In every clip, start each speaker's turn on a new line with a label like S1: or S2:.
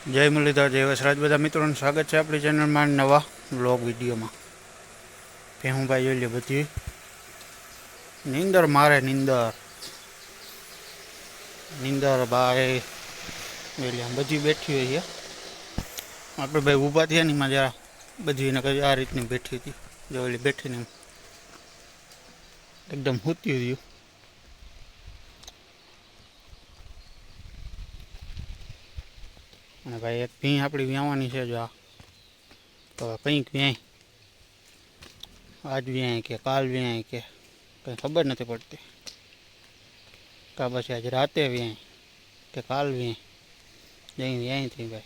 S1: જય મુરલીધર, જય વસરાજ. બધા મિત્રોનું સ્વાગત છે આપણી ચેનલમાં નવા બ્લોગ વિડીયોમાં. ભેહુંભાઈ જોઈ લે બધી. નિંદર મારે, નિંદર. નિંદર ભાઈ બધી બેઠી હોય આપણે ભાઈ ઊભા થયા ને એમાં જરા બધી એને કઈ આ રીતની બેઠી હતી. જોઈ બેઠીને એકદમ હોતી રહ્યું અને ભાઈ, એક ભીં આપણી વ્યાવાની છે જો આ. તો કંઈક વ્યાય. આજ વ્યાય કે, કાલ વ્યાય કે, કંઈ ખબર નથી પડતી. કા પછી આજ રાતે વ્યાય કે, કાલ વ્યાય. જઈ વ્યાય ભાઈ.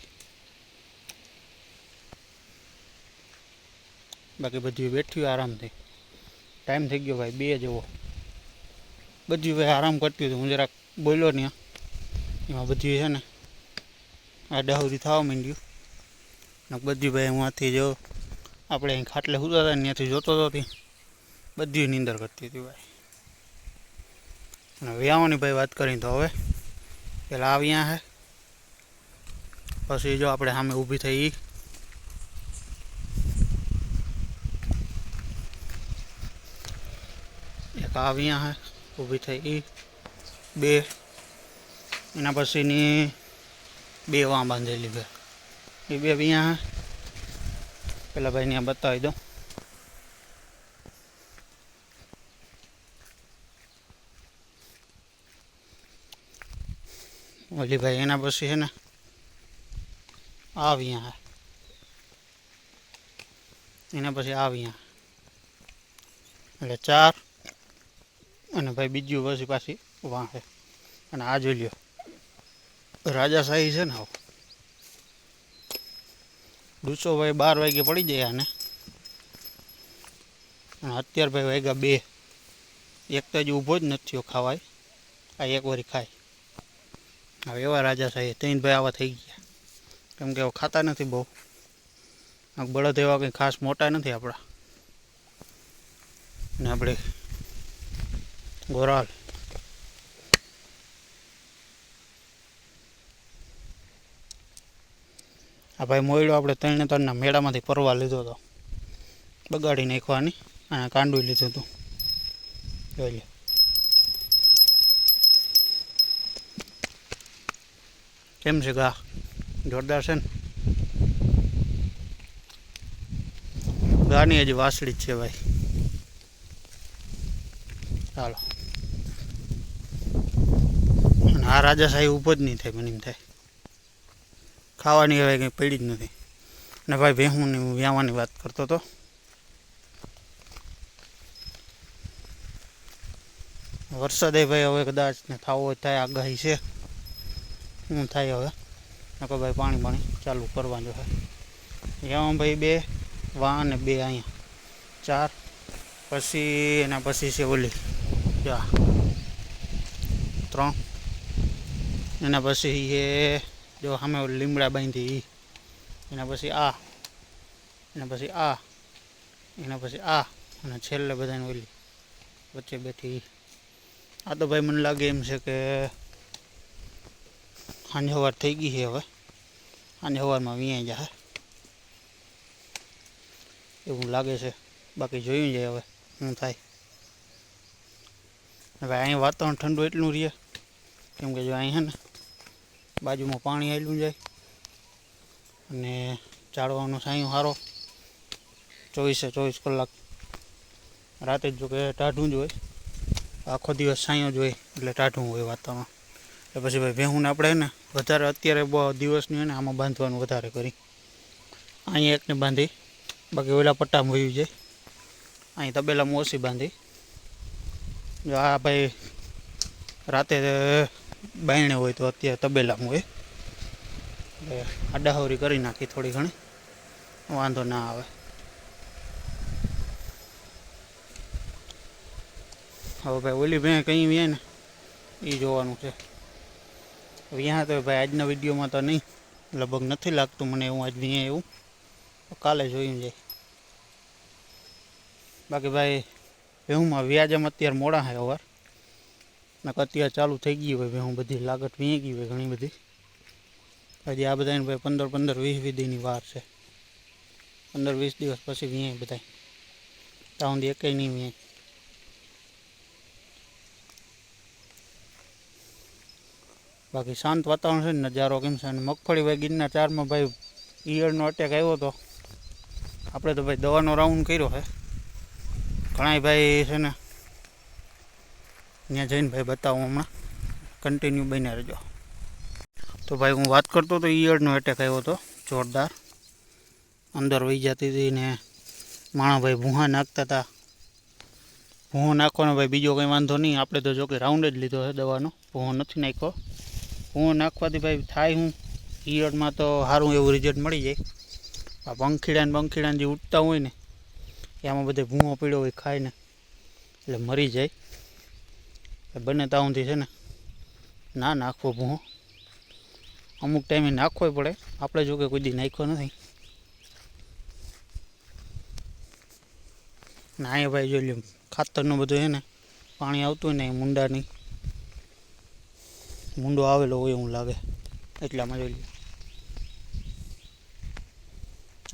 S1: બાકી બધી બેઠ્યું આરામથી. ટાઈમ થઈ ગયો ભાઈ, બે જેવો. બધી ભાઈ આરામ કરતી હતી હું જરાક બોલ્યો ને. એમાં બધી છે ને. આ ડહુરી થવા માંડ્યું. ને બધી ભાઈ હુંથી જો આપણે અહીં ખાટલે સુતા હતા ત્યાંથી જોતો હતો બધી નીંદર કરતી હતી ભાઈ. અને વ્યાવાની ભાઈ વાત કરી તો હવે. પેલા આવ્યા હે. પછી જો આપણે સામે ઊભી થઈ એક આવ્યા હે, ઊભી થઈ બે. એના પછીની બે વાં બાંધેલી બે. એ બે અહીંયા. પેલા ભાઈને આ બતાવી દો ઓલી ભાઈ એના પછી છે ને આવ્યા એના પછી આવ્યા એટલે ચાર અને ભાઈ બીજું પછી પાછી વાં અને આ જોઈ લ્યો. રાજાશાહી છે ને ડૂસો ભાઈ બાર વાગે પડી જાય આને. અને અત્યાર ભાઈ વાગ્યા બે. એક તો હજી ઊભો જ નથી ખાવાય. આ એક વારી ખાય. હવે એવા રાજાશાહી ત્રણ ભાઈ આવા થઈ ગયા. કેમ કે ખાતા નથી બહુ. બળદ એવા કંઈ ખાસ મોટા નથી આપણા. ને આપણે ગોરાલ. આ ભાઈ મોયડો આપણે ત્રણે ત્રણના મેળામાંથી પરવા લીધો હતો બગાડી નાખવાની અને કાંડું લીધું હતું. જોઈ લે. કેમ છે ગા? જોરદાર છે ને? ગાની હજી વાસળી જ છે ભાઈ. ચાલો આ રાજાશાહી ઊભો જ નહીં થાય મને એમ થાય. ખાવાની હવે કંઈ પડી જ નથી. અને ભાઈ ભેહુંની હું વ્યાવાની વાત કરતો હતો. વરસાદ એ ભાઈ હવે કદાચ ને થવો થાય, આગાહી છે. શું થાય હવે? નકર ભાઈ પાણી પાણી ચાલુ કરવાનું છે. એમાં ભાઈ બે વા અને બે અહીંયા. ચાર, પછી એના પછી છે ઓલી યા ત્રણ. એના પછી એ જો સામે લીમડા બાંધી એના પછી આ, એના પછી આ, એના પછી આ, અને છેલ્લે બધાને ઓલી વચ્ચે બેઠી આ તો ભાઈ મને લાગે એમ છે કે સાંજ સવાર થઈ ગઈ છે હવે. સાંજ સવારમાં વિયાઈ જાય એવું લાગે છે. બાકી જોયું જાય હવે શું થાય. હવે અહીં વાતાવરણ ઠંડુ એટલું રહે. કેમ કે જો અહીં છે ને બાજુમાં પાણી આવેલું જાય. અને ચાળવાનો છાંયો સારો ચોવીસે ચોવીસ કલાક. રાતે જ કે ટાઢું જ હોય. આખો દિવસ સાયો જ હોય, એટલે ટાઢું હોય વાતાવરણ. એટલે પછી ભાઈ ભેહુંને આપણે ને, વધારે અત્યારે બહુ દિવસની હોય ને, આમાં બાંધવાનું વધારે કરી. અહીંયા એકને બાંધી, બાકી ઓલા પટ્ટામાં વયું જાય. અહીં તબેલામાં ઓછી બાંધી. જો આ ભાઈ રાતે બાયણે હોય તો અત્યારે તબેલામાં હોય એટલે આડાહવરી કરી નાખી થોડી ઘણી. વાંધો ના આવે. હવે ભાઈ ઓલી ભાઈ કંઈ વ્યાય ને એ જોવાનું છે. વ્યાં તો ભાઈ આજના વિડીયોમાં તો નહીં, લગભગ નથી લાગતું મને એવું આજ વ્યાં એવું. કાલે જોયું જાય બાકી ભાઈ ભેહુંમાં વ્યાજમ અત્યારે મોડા હે અવાર નક અત્યારે ચાલુ થઈ ગયું હોય હું બધી લાગત વીંઈ ગઈ હોય ઘણી બધી. હજી આ બધાને ભાઈ પંદર પંદર વીસ વીસ વાર છે. પંદર વીસ દિવસ પછી વ્યાય બધા ત્યાં સુધી એકેય નહીં વીએ બાકી શાંત વાતાવરણ છે ને, નજારો કેમ છે? અને મગફળી ભાઈ ગીરના ચારમાં ભાઈ ઈયળનો અટેક આવ્યો હતો આપણે તો ભાઈ દવાનો રાઉન્ડ કર્યો છે. ઘણાય ભાઈ છે ને ત્યાં જઈને ભાઈ બતાવું હમણાં. કન્ટિન્યુ બન્યા રહેજો. તો ભાઈ હું વાત કરતો હતો ઈયળનો એટેક આવ્યો હતો જોરદાર. અંદર વહી જતી હતી ને માણા ભાઈ ભૂહા નાખતા હતા. ભૂહો નાખવાનો ભાઈ બીજો કંઈ વાંધો નહીં. આપણે તો જો કે રાઉન્ડ જ લીધો છે દવાનો. ભૂહો નથી નાખ્યો. ભૂહો નાખવાથી ભાઈ થાય હું, ઈયળમાં તો સારું એવું રિઝલ્ટ મળી જાય. આ પંખીડાને પંખીડાને જે ઉડતા હોય ને, એમાં બધે ભૂંગો પીડ્યો હોય ખાય ને એટલે મરી જાય. બને તાઉંથી છે ને ના નાખવો ભૂહો અમુક ટાઈમે નાખવો પડે. આપણે જો કે કોઈ દી નાખ્યો નથી. ના ભાઈ જોઈ લ્યો, ખાતરનું બધું છે ને, પાણી આવતું હોય ને મુંડાની. મુંડો આવેલો હોય એવું લાગે. એટલામાં જોઈ લ્યો.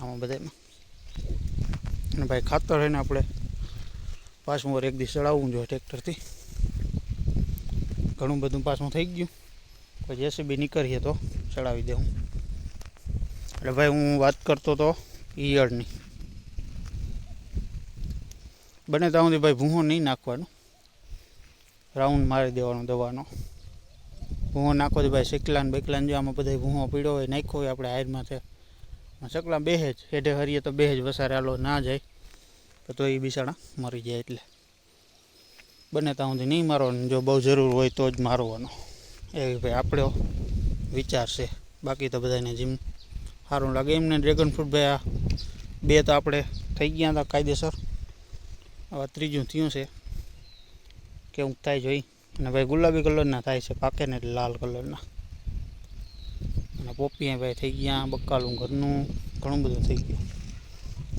S1: આમાં બધામાં. અને ભાઈ ખાતર છે ને આપણે પાછું એક દિવસ ચડાવવું જોઈએ ટ્રેક્ટરથી. ઘણું બધું પાછું થઈ ગયું. પછી જેસીબી નીકળીએ તો ચડાવી દઉં એટલે ભાઈ હું વાત કરતો તો ઈયળની. બને ત્યાં સુધી ભાઈ ભૂંહો નહીં નાખવાનો. રાઉન્ડ મારી દેવાનો દવાનો. ભૂંહો નાખો તો ભાઈ શેકલાન બેકલાન જો આમાં બધા ભૂંહો પીડ્યો હોય, નાખ્યો હોય આપણે હાયરમાં છે ચકલા બેહે જ હેઠે હરીએ તો બેહે જ વસારે આલો ના જાય. તો તો એ બિસાડા મરી જાય એટલે. બને ત્યાં સુધી નહીં મારવાનું. જો બહુ જરૂર હોય તો જ મારવાનો. એ ભાઈ આપણો વિચાર છે. બાકી તો બધાને જીમ સારું લાગે. એમને ડ્રેગન ફ્રૂટ ભાઈ આ બે તો આપણે થઈ ગયા હતા કાયદેસર. હવે ત્રીજું થયું છે કેવું થાય જોઈ. અને ભાઈ ગુલાબી કલરના થાય છે પાકે ને લાલ કલરના. અને પોપીએ ભાઈ થઈ ગયા, બક્કાલું ઘરનું, ઘણું બધું થઈ ગયું.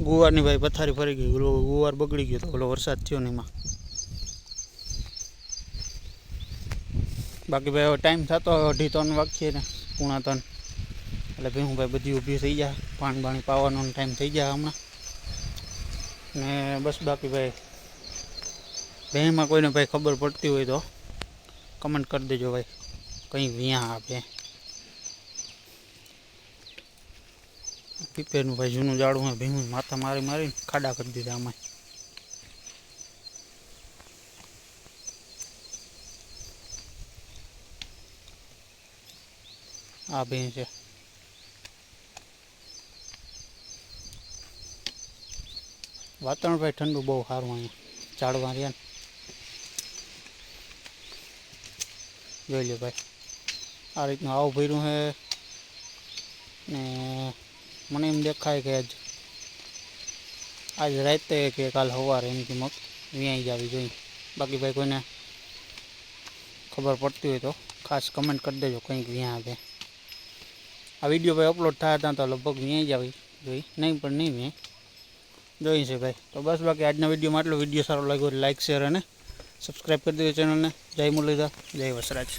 S1: ગુવારની ભાઈ પથારી ફરી ગઈ. ગુવાર બગડી ગયો તો ઓલો વરસાદ થયો ને એમાં. બાકી ભાઈ ટાઈમ થતો અઢી ત્રણ વાગીએ ને પૂણા ત્રણ. એટલે ભીહું ભાઈ બધી ઊભી થઈ જાય પાણી પાણી પાવાનો ટાઈમ થઈ જાય હમણાં. ને બસ બાકી ભાઈ ભેંમાં કોઈને ભાઈ ખબર પડતી હોય તો કમેન્ટ કરી દેજો ભાઈ. કંઈ વ્યાં આપે. પીપેરનું ભાઈ જૂનું જાડું હોય ભીમું માથા મારી મારીને ખાડા કરી દીધા આમાં આ ભીં છે વાતાવરણ ભાઈ ઠંડુ બહુ સારું અહીંયા ઝાડવા રહ્યા ને જોઈ લો ભાઈ, આ રીતનું આવું ભર્યું છે ને મને એમ દેખાય કે આજ આજ રાતે કે કાલ સવારે એમથી મગ વ્યાઈ જાવી જોઈએ બાકી ભાઈ કોઈને ખબર પડતી હોય તો ખાસ કમેન્ટ કરી દેજો કંઈક વ્યાં આવે. આ વીડિયો ભાઈ અપલોડ થયા હતા તો લગભગ મેં જ આવી. જોઈ? નહીં, પણ નહીં મેં જોઈ છે ભાઈ. તો બસ બાકી આજના વિડીયોમાં આટલો વીડિયો સારો લાગ્યો લાઇક શેર અને સબસ્ક્રાઈબ કરી દેજો ચેનલને જય મુરલીધર, જય વસરાજ.